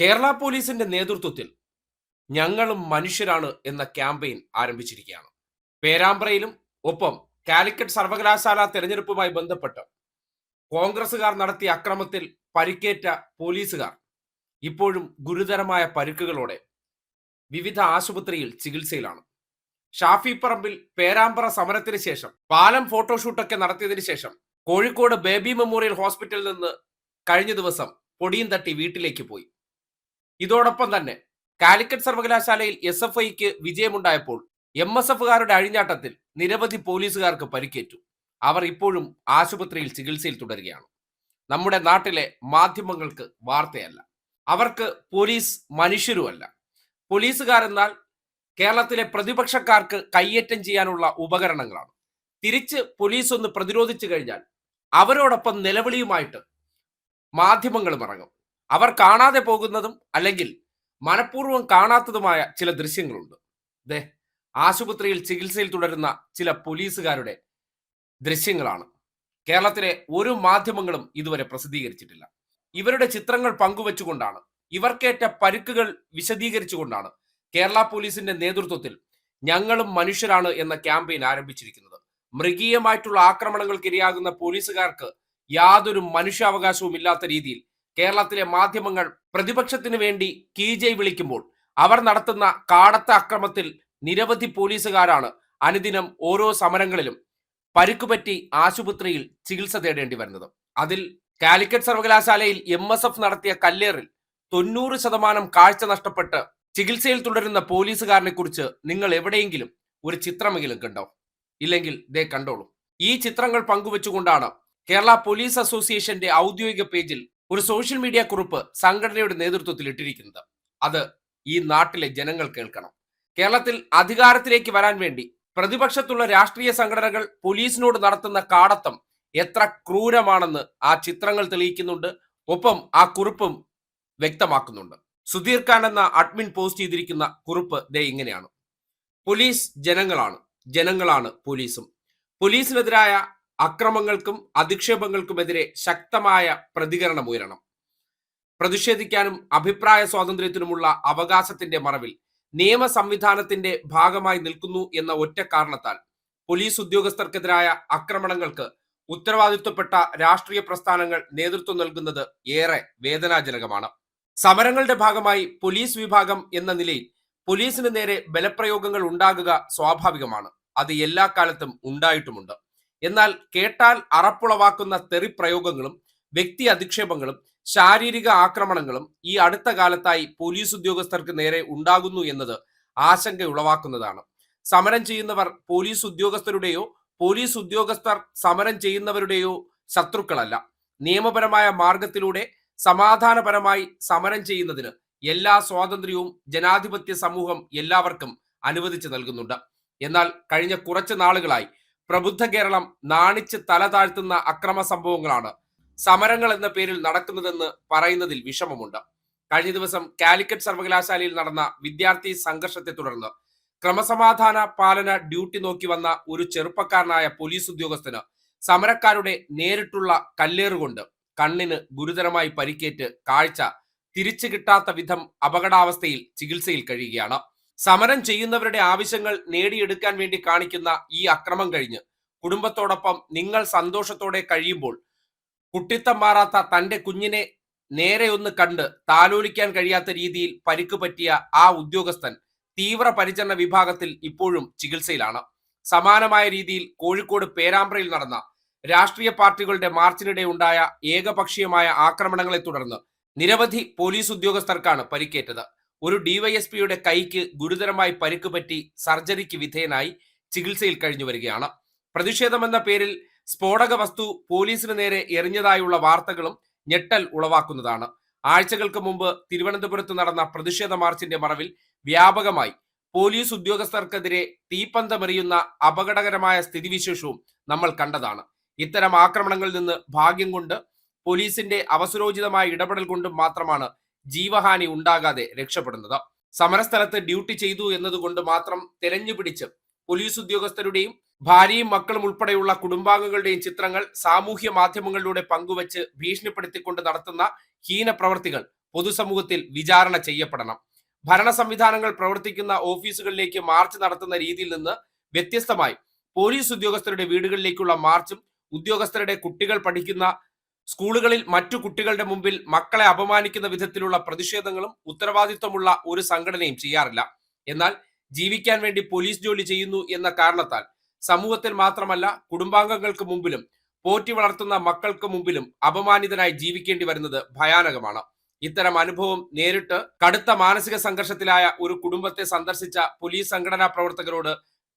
കേരള പോലീസിന്റെ നേതൃത്വത്തിൽ ഞങ്ങളും മനുഷ്യരാണ് എന്ന ക്യാമ്പയിൻ ആരംഭിച്ചിരിക്കുകയാണ്. പേരാമ്പ്രയിലും ഒപ്പം കാലിക്കറ്റ് സർവകലാശാല തെരഞ്ഞെടുപ്പുമായി ബന്ധപ്പെട്ട് കോൺഗ്രസുകാർ നടത്തിയ അക്രമത്തിൽ പരിക്കേറ്റ പോലീസുകാർ ഇപ്പോഴും ഗുരുതരമായ പരുക്കുകളോടെ വിവിധ ആശുപത്രിയിൽ ചികിത്സയിലാണ്. ഷാഫി പറമ്പിൽ പേരാമ്പ്ര സമരത്തിന് ശേഷം പാലം ഫോട്ടോഷൂട്ടൊക്കെ നടത്തിയതിനു ശേഷം കോഴിക്കോട് ബേബി മെമ്മോറിയൽ ഹോസ്പിറ്റലിൽ നിന്ന് കഴിഞ്ഞ ദിവസം പൊടിയും തട്ടി വീട്ടിലേക്ക് പോയി. ഇതോടൊപ്പം തന്നെ കാലിക്കറ്റ് സർവകലാശാലയിൽ എസ് എഫ് ഐക്ക് വിജയമുണ്ടായപ്പോൾ എം എസ് എഫുകാരുടെ അഴിഞ്ഞാട്ടത്തിൽ നിരവധി പോലീസുകാർക്ക് പരിക്കേറ്റു. അവർ ഇപ്പോഴും ആശുപത്രിയിൽ ചികിത്സയിൽ തുടരുകയാണ്. നമ്മുടെ നാട്ടിലെ മാധ്യമങ്ങൾക്ക് വാർത്തയല്ല. അവർക്ക് പോലീസ് മനുഷ്യരുമല്ല. പോലീസുകാരെന്നാൽ കേരളത്തിലെ പ്രതിപക്ഷക്കാർക്ക് കയ്യേറ്റം ചെയ്യാനുള്ള ഉപകരണങ്ങളാണ്. തിരിച്ച് പോലീസ് ഒന്ന് പ്രതിരോധിച്ചു കഴിഞ്ഞാൽ അവരോടൊപ്പം നിലവിളിയുമായിട്ട് മാധ്യമങ്ങളും ഇറങ്ങും. അവർ കാണാതെ പോകുന്നതും അല്ലെങ്കിൽ മനഃപൂർവം കാണാത്തതുമായ ചില ദൃശ്യങ്ങളുണ്ട്. ദേ ആശുപത്രിയിൽ ചികിത്സയിൽ തുടരുന്ന ചില പോലീസുകാരുടെ ദൃശ്യങ്ങളാണ്. കേരളത്തിലെ ഒരു മാധ്യമങ്ങളും ഇതുവരെ പ്രസിദ്ധീകരിച്ചിട്ടില്ല. ഇവരുടെ ചിത്രങ്ങൾ പങ്കുവെച്ചുകൊണ്ടാണ് ഇവർക്കേറ്റ പരുക്കുകൾ വിശദീകരിച്ചുകൊണ്ടാണ് കേരള പോലീസിന്റെ നേതൃത്വത്തിൽ ഞങ്ങളും മനുഷ്യരാണ് എന്ന ക്യാമ്പയിൻ ആരംഭിച്ചിരിക്കുന്നത്. മൃഗീയമായിട്ടുള്ള ആക്രമണങ്ങൾക്ക് ഇരയാകുന്ന പോലീസുകാർക്ക് യാതൊരു മനുഷ്യാവകാശവും ഇല്ലാത്ത രീതിയിൽ കേരളത്തിലെ മാധ്യമങ്ങൾ പ്രതിപക്ഷത്തിന് വേണ്ടി കീജയ് വിളിക്കുമ്പോൾ അവർ നടത്തുന്ന കാടത്ത അക്രമത്തിൽ നിരവധി പോലീസുകാരാണ് അനുദിനം ഓരോ സമരങ്ങളിലും പരുക്കുപറ്റി ആശുപത്രിയിൽ ചികിത്സ തേടേണ്ടി വരുന്നത്. അതിൽ കാലിക്കറ്റ് സർവകലാശാലയിൽ എം എസ് എഫ് നടത്തിയ കല്ലേറിൽ തൊണ്ണൂറ് ശതമാനം കാഴ്ച നഷ്ടപ്പെട്ട് ചികിത്സയിൽ തുടരുന്ന പോലീസുകാരനെ കുറിച്ച് നിങ്ങൾ എവിടെയെങ്കിലും ഒരു ചിത്രമെങ്കിലും കണ്ടോ? ഇല്ലെങ്കിൽ ദേ കണ്ടോളൂ. ഈ ചിത്രങ്ങൾ പങ്കുവെച്ചുകൊണ്ടാണ് കേരള പോലീസ് അസോസിയേഷന്റെ ഔദ്യോഗിക പേജിൽ ഒരു സോഷ്യൽ മീഡിയ കുറിപ്പ് സംഘടനയുടെ നേതൃത്വത്തിൽ ഇട്ടിരിക്കുന്നത്. അത് ഈ നാട്ടിലെ ജനങ്ങൾ കേൾക്കണം. കേരളത്തിൽ അധികാരത്തിലേക്ക് വരാൻ വേണ്ടി പ്രതിപക്ഷത്തുള്ള രാഷ്ട്രീയ സംഘടനകൾ പോലീസിനോട് നടത്തുന്ന കാടത്തം എത്ര ക്രൂരമാണെന്ന് ആ ചിത്രങ്ങൾ തെളിയിക്കുന്നുണ്ട്. ഒപ്പം ആ കുറിപ്പും വ്യക്തമാക്കുന്നുണ്ട്. സുധീർ ഖാൻ എന്ന അഡ്മിൻ പോസ്റ്റ് ചെയ്തിരിക്കുന്ന കുറിപ്പ് ദേ ഇങ്ങനെയാണ്. പോലീസ് ജനങ്ങളാണ്. ജനങ്ങളാണ് പോലീസും. പോലീസിനെതിരായ അക്രമങ്ങൾക്കും അധിക്ഷേപങ്ങൾക്കുമെതിരെ ശക്തമായ പ്രതികരണം ഉയരണം. പ്രതിഷേധിക്കാനും അഭിപ്രായ സ്വാതന്ത്ര്യത്തിനുമുള്ള അവകാശത്തിന്റെ മറവിൽ നിയമ സംവിധാനത്തിന്റെ ഭാഗമായി നിൽക്കുന്നു എന്ന ഒറ്റ കാരണത്താൽ പോലീസ് ഉദ്യോഗസ്ഥർക്കെതിരായ ആക്രമണങ്ങൾക്ക് ഉത്തരവാദിത്വപ്പെട്ട രാഷ്ട്രീയ പ്രസ്ഥാനങ്ങൾ നേതൃത്വം നൽകുന്നത് ഏറെ വേദനാജനകമാണ്. സമരങ്ങളുടെ ഭാഗമായി പോലീസ് വിഭാഗം എന്ന നിലയിൽ പോലീസിന് നേരെ ബലപ്രയോഗങ്ങൾ ഉണ്ടാകുക സ്വാഭാവികമാണ്. അത് എല്ലാ കാലത്തും ഉണ്ടായിട്ടുമുണ്ട്. എന്നാൽ കേട്ടാൽ അറപ്പുളവാക്കുന്ന തെറി പ്രയോഗങ്ങളും വ്യക്തി അധിക്ഷേപങ്ങളും ശാരീരിക ആക്രമണങ്ങളും ഈ അടുത്ത കാലത്തായി പോലീസ് ഉദ്യോഗസ്ഥർക്ക് നേരെ ഉണ്ടാകുന്നു എന്നത് ആശങ്ക ഉളവാക്കുന്നതാണ് സമരം ചെയ്യുന്നവർ പോലീസ് ഉദ്യോഗസ്ഥരുടെയോ പോലീസ് ഉദ്യോഗസ്ഥർ സമരം ചെയ്യുന്നവരുടെയോ ശത്രുക്കളല്ല. നിയമപരമായ മാർഗത്തിലൂടെ സമാധാനപരമായി സമരം ചെയ്യുന്നതിന് എല്ലാ സ്വാതന്ത്ര്യവും ജനാധിപത്യ സമൂഹം എല്ലാവർക്കും അനുവദിച്ചു നൽകുന്നുണ്ട്. എന്നാൽ കഴിഞ്ഞ കുറച്ച് നാളുകളായി പ്രബുദ്ധ കേരളം നാണിച്ച് തല താഴ്ത്തുന്ന അക്രമ സംഭവങ്ങളാണ് സമരങ്ങൾ എന്ന പേരിൽ നടക്കുന്നതെന്ന് പറയുന്നതിൽ വിഷമമുണ്ട്. കഴിഞ്ഞ ദിവസം കാലിക്കറ്റ് സർവകലാശാലയിൽ നടന്ന വിദ്യാർത്ഥി സംഘർഷത്തെ തുടർന്ന് ക്രമസമാധാന പാലന ഡ്യൂട്ടി നോക്കി വന്ന ഒരു ചെറുപ്പക്കാരനായ പോലീസ് ഉദ്യോഗസ്ഥന് സമരക്കാരുടെ നേരിട്ടുള്ള കല്ലേറുകൊണ്ട് കണ്ണിന് ഗുരുതരമായി പരിക്കേറ്റ് കാഴ്ച തിരിച്ചു കിട്ടാത്ത വിധം അപകടാവസ്ഥയിൽ ചികിത്സയിൽ കഴിയുകയാണ്. സമരം ചെയ്യുന്നവരുടെ ആവശ്യങ്ങൾ നേടിയെടുക്കാൻ വേണ്ടി കാണിക്കുന്ന ഈ അക്രമം കഴിഞ്ഞ് കുടുംബത്തോടൊപ്പം നിങ്ങൾ സന്തോഷത്തോടെ കഴിയുമ്പോൾ കുട്ടിത്തം മാറാത്ത തന്റെ കുഞ്ഞിനെ നേരെ ഒന്ന് കണ്ട് താലോലിക്കാൻ കഴിയാത്ത രീതിയിൽ പരിക്ക് പറ്റിയ ആ ഉദ്യോഗസ്ഥൻ തീവ്ര പരിചരണ വിഭാഗത്തിൽ ഇപ്പോഴും ചികിത്സയിലാണ്. സമാനമായ രീതിയിൽ കോഴിക്കോട് പേരാമ്പ്രയിൽ നടന്ന രാഷ്ട്രീയ പാർട്ടികളുടെ മാർച്ചിനിടെ ഉണ്ടായ ഏകപക്ഷീയമായ ആക്രമണങ്ങളെ തുടർന്ന് നിരവധി പോലീസ് ഉദ്യോഗസ്ഥർക്കാണ് പരിക്കേറ്റത്. ഒരു ഡിവൈഎസ്പിയുടെ കൈക്ക് ഗുരുതരമായി പരിക്ക് പറ്റി സർജറിക്ക് വിധേയനായി ചികിത്സയിൽ കഴിഞ്ഞു വരികയാണ്. പ്രതിഷേധമെന്ന പേരിൽ സ്ഫോടക വസ്തു പോലീസിന് നേരെ എറിഞ്ഞതായുള്ള വാർത്തകളും ഞെട്ടൽ ഉളവാക്കുന്നതാണ്. ആഴ്ചകൾക്ക് മുമ്പ് തിരുവനന്തപുരത്ത് നടന്ന പ്രതിഷേധ മാർച്ചിന്റെ മറവിൽ വ്യാപകമായി പോലീസ് ഉദ്യോഗസ്ഥർക്കെതിരെ തീപ്പന്തമെറിയുന്ന അപകടകരമായ സ്ഥിതിവിശേഷവും നമ്മൾ കണ്ടതാണ്. ഇത്തരം ആക്രമണങ്ങളിൽ നിന്ന് ഭാഗ്യം കൊണ്ട് പോലീസിന്റെ അവസരോചിതമായ ഇടപെടൽ കൊണ്ടും മാത്രമാണ് ജീവഹാനി ഉണ്ടാകാതെ രക്ഷപ്പെടുന്നത്. സമരസ്ഥലത്ത് ഡ്യൂട്ടി ചെയ്തു എന്നതുകൊണ്ട് മാത്രം തെരഞ്ഞുപിടിച്ച് പോലീസ് ഉദ്യോഗസ്ഥരുടെയും ഭാര്യയും മക്കളും ഉൾപ്പെടെയുള്ള കുടുംബാംഗങ്ങളുടെയും ചിത്രങ്ങൾ സാമൂഹ്യ മാധ്യമങ്ങളിലൂടെ പങ്കുവച്ച് ഭീഷണിപ്പെടുത്തിക്കൊണ്ട് നടത്തുന്ന ഹീന പ്രവർത്തികൾ പൊതുസമൂഹത്തിൽ വിചാരണ ചെയ്യപ്പെടണം. ഭരണ സംവിധാനങ്ങൾ പ്രവർത്തിക്കുന്ന ഓഫീസുകളിലേക്ക് മാർച്ച് നടത്തുന്ന രീതിയിൽ നിന്ന് വ്യത്യസ്തമായി പോലീസ് ഉദ്യോഗസ്ഥരുടെ വീടുകളിലേക്കുള്ള മാർച്ചും ഉദ്യോഗസ്ഥരുടെ കുട്ടികൾ പഠിക്കുന്ന സ്കൂളുകളിൽ മറ്റു കുട്ടികളുടെ മുമ്പിൽ മക്കളെ അപമാനിക്കുന്ന വിധത്തിലുള്ള പ്രതിഷേധങ്ങളും ഉത്തരവാദിത്വമുള്ള ഒരു സംഘടനയും ചെയ്യാറില്ല. എന്നാൽ ജീവിക്കാൻ വേണ്ടി പോലീസ് ജോലി ചെയ്യുന്നു എന്ന കാരണത്താൽ സമൂഹത്തിൽ മാത്രമല്ല കുടുംബാംഗങ്ങൾക്ക് മുമ്പിലും പോറ്റി വളർത്തുന്ന മക്കൾക്ക് മുമ്പിലും അപമാനിതനായി ജീവിക്കേണ്ടി വരുന്നത് ഭയാനകമാണ്. ഇത്തരം അനുഭവം നേരിട്ട് കടുത്ത മാനസിക സംഘർഷത്തിലായ ഒരു കുടുംബത്തെ സന്ദർശിച്ച പോലീസ് സംഘടനാ പ്രവർത്തകരോട്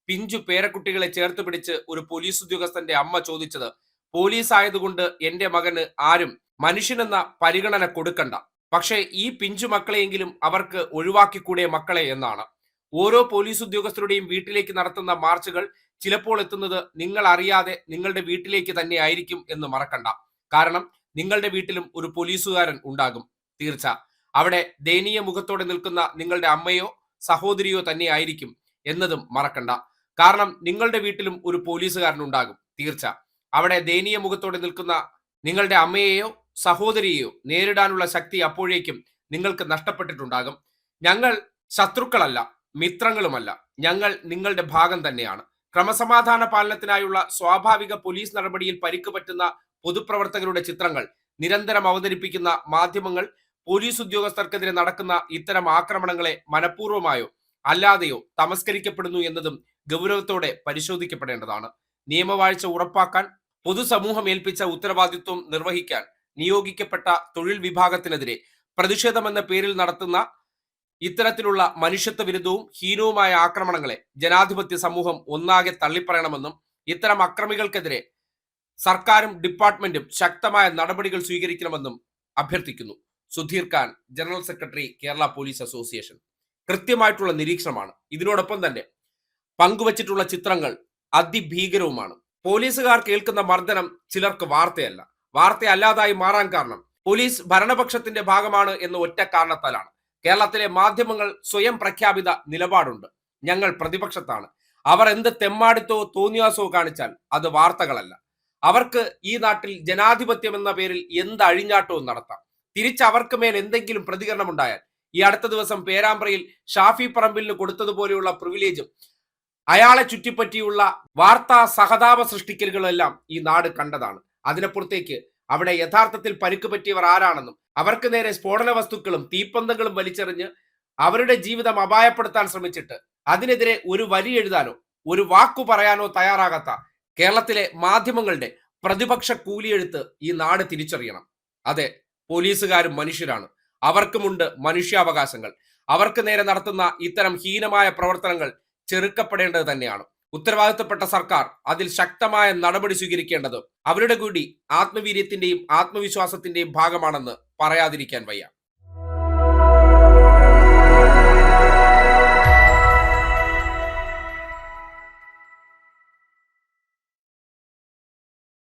പിഞ്ചു പേരക്കുട്ടികളെ ചേർത്ത് പിടിച്ച് ഒരു പോലീസ് ഉദ്യോഗസ്ഥന്റെ അമ്മ ചോദിച്ചത് പോലീസ് ആയതുകൊണ്ട് എന്റെ മകന് ആരും മനുഷ്യനെന്ന പരിഗണന കൊടുക്കണ്ട. പക്ഷേ ഈ പിഞ്ചു മക്കളെയെങ്കിലും അവർക്ക് ഒഴിവാക്കിക്കൂടെ മക്കളെ എന്നാണ്. ഓരോ പോലീസ് ഉദ്യോഗസ്ഥരുടെയും വീട്ടിലേക്ക് നടത്തുന്ന മാർച്ചുകൾ ചിലപ്പോൾ എത്തുന്നത് നിങ്ങൾ അറിയാതെ നിങ്ങളുടെ വീട്ടിലേക്ക് തന്നെ ആയിരിക്കും എന്ന് മറക്കണ്ട. കാരണം നിങ്ങളുടെ വീട്ടിലും ഒരു പോലീസുകാരൻ ഉണ്ടാകും. തീർച്ച. അവിടെ ദയനീയ മുഖത്തോടെ നിൽക്കുന്ന നിങ്ങളുടെ അമ്മയോ സഹോദരിയോ തന്നെ ആയിരിക്കും എന്നതും മറക്കണ്ട. കാരണം നിങ്ങളുടെ വീട്ടിലും ഒരു പോലീസുകാരൻ ഉണ്ടാകും. തീർച്ച. അവിടെ ദയനീയ മുഖത്തോടെ നിൽക്കുന്ന നിങ്ങളുടെ അമ്മയെയോ സഹോദരിയെയോ നേരിടാനുള്ള ശക്തി അപ്പോഴേക്കും നിങ്ങൾക്ക് നഷ്ടപ്പെട്ടിട്ടുണ്ടാകും. ഞങ്ങൾ ശത്രുക്കളല്ല മിത്രങ്ങളുമല്ല. ഞങ്ങൾ നിങ്ങളുടെ ഭാഗം തന്നെയാണ്. ക്രമസമാധാന പാലനത്തിനായുള്ള സ്വാഭാവിക പോലീസ് നടപടിയിൽ പരിക്ക് പറ്റുന്ന പൊതുപ്രവർത്തകരുടെ ചിത്രങ്ങൾ നിരന്തരം അവതരിപ്പിക്കുന്ന മാധ്യമങ്ങൾ പോലീസ് ഉദ്യോഗസ്ഥർക്കെതിരെ നടക്കുന്ന ഇത്തരം ആക്രമണങ്ങളെ മനഃപൂർവമായോ അല്ലാതെയോ തമസ്കരിക്കപ്പെടുന്നു എന്നതും ഗൗരവത്തോടെ പരിശോധിക്കപ്പെടേണ്ടതാണ്. നിയമവാഴ്ച ഉറപ്പാക്കാൻ പൊതുസമൂഹം ഏൽപ്പിച്ച ഉത്തരവാദിത്വം നിർവഹിക്കാൻ നിയോഗിക്കപ്പെട്ട തൊഴിൽ വിഭാഗത്തിനെതിരെ പ്രതിഷേധമെന്ന പേരിൽ നടത്തുന്ന ഇത്തരത്തിലുള്ള മനുഷ്യത്വ വിരുദ്ധവും ഹീനവുമായ ആക്രമണങ്ങളെ ജനാധിപത്യ സമൂഹം ഒന്നാകെ തള്ളിപ്പറയണമെന്നും ഇത്തരം അക്രമികൾക്കെതിരെ സർക്കാരും ഡിപ്പാർട്ട്മെന്റും ശക്തമായ നടപടികൾ സ്വീകരിക്കണമെന്നും അഭ്യർത്ഥിക്കുന്നു. Sudheer Khan general secretary Kerala police association. കൃത്യമായിട്ടുള്ള നിരീക്ഷണമാണ്. ഇതിനോടൊപ്പം തന്നെ പങ്കുവച്ചിട്ടുള്ള ചിത്രങ്ങൾ അതിഭീകരവുമാണ്. പോലീസുകാർ കേൾക്കുന്ന മർദ്ദനം ചിലർക്ക് വാർത്തയല്ല. വാർത്തയല്ലാതായി മാറാൻ കാരണം പോലീസ് ഭരണപക്ഷത്തിന്റെ ഭാഗമാണ് എന്ന ഒറ്റ കാരണത്താലാണ്. കേരളത്തിലെ മാധ്യമങ്ങൾ സ്വയം പ്രഖ്യാപിത നിലപാടുണ്ട്. ഞങ്ങൾ പ്രതിപക്ഷത്താണ്. അവർ എന്ത് തെമ്മാടിത്തോ തോന്നിയാസോ കാണിച്ചാൽ അത് വാർത്തകളല്ല. അവർക്ക് ഈ നാട്ടിൽ ജനാധിപത്യം എന്ന പേരിൽ എന്ത് അഴിഞ്ഞാട്ടവും നടത്താം. തിരിച്ച് അവർക്ക് മേൽ എന്തെങ്കിലും പ്രതികരണം ഉണ്ടായാൽ ഈ അടുത്ത ദിവസം പേരാമ്പ്രയിൽ ഷാഫി പറമ്പിലിന് കൊടുത്തതുപോലെയുള്ള പ്രിവിലേജും അയാളെ ചുറ്റിപ്പറ്റിയുള്ള വാർത്താ സഹതാപ സൃഷ്ടിക്കലുകളെല്ലാം ഈ നാട് കണ്ടതാണ്. അതിനപ്പുറത്തേക്ക് അവിടെ യഥാർത്ഥത്തിൽ പരുക്ക് പറ്റിയവർ ആരാണെന്നും അവർക്ക് നേരെ സ്ഫോടന വസ്തുക്കളും തീപ്പന്തങ്ങളും വലിച്ചെറിഞ്ഞ് അവരുടെ ജീവിതം അപായപ്പെടുത്താൻ ശ്രമിച്ചിട്ട് അതിനെതിരെ ഒരു വരി എഴുതാനോ ഒരു വാക്കു പറയാനോ തയ്യാറാകാത്ത കേരളത്തിലെ മാധ്യമങ്ങളുടെ പ്രതിപക്ഷ കൂലിയെഴുത്ത് ഈ നാട് തിരിച്ചറിയണം. അതെ പോലീസുകാരും മനുഷ്യരാണ്. അവർക്കുമുണ്ട് മനുഷ്യാവകാശങ്ങൾ. അവർക്ക് നേരെ നടത്തുന്ന ഇത്തരം ഹീനമായ പ്രവർത്തനങ്ങൾ ചെറുക്കപ്പെടേണ്ടത് തന്നെയാണ്. ഉത്തരവാദിത്തപ്പെട്ട സർക്കാർ അതിൽ ശക്തമായ നടപടി സ്വീകരിക്കേണ്ടത് അവരുടെ കൂടി ആത്മവീര്യത്തിന്റെയും ആത്മവിശ്വാസത്തിന്റെയും ഭാഗമാണെന്ന് പറയാതിരിക്കാൻ വയ്യ.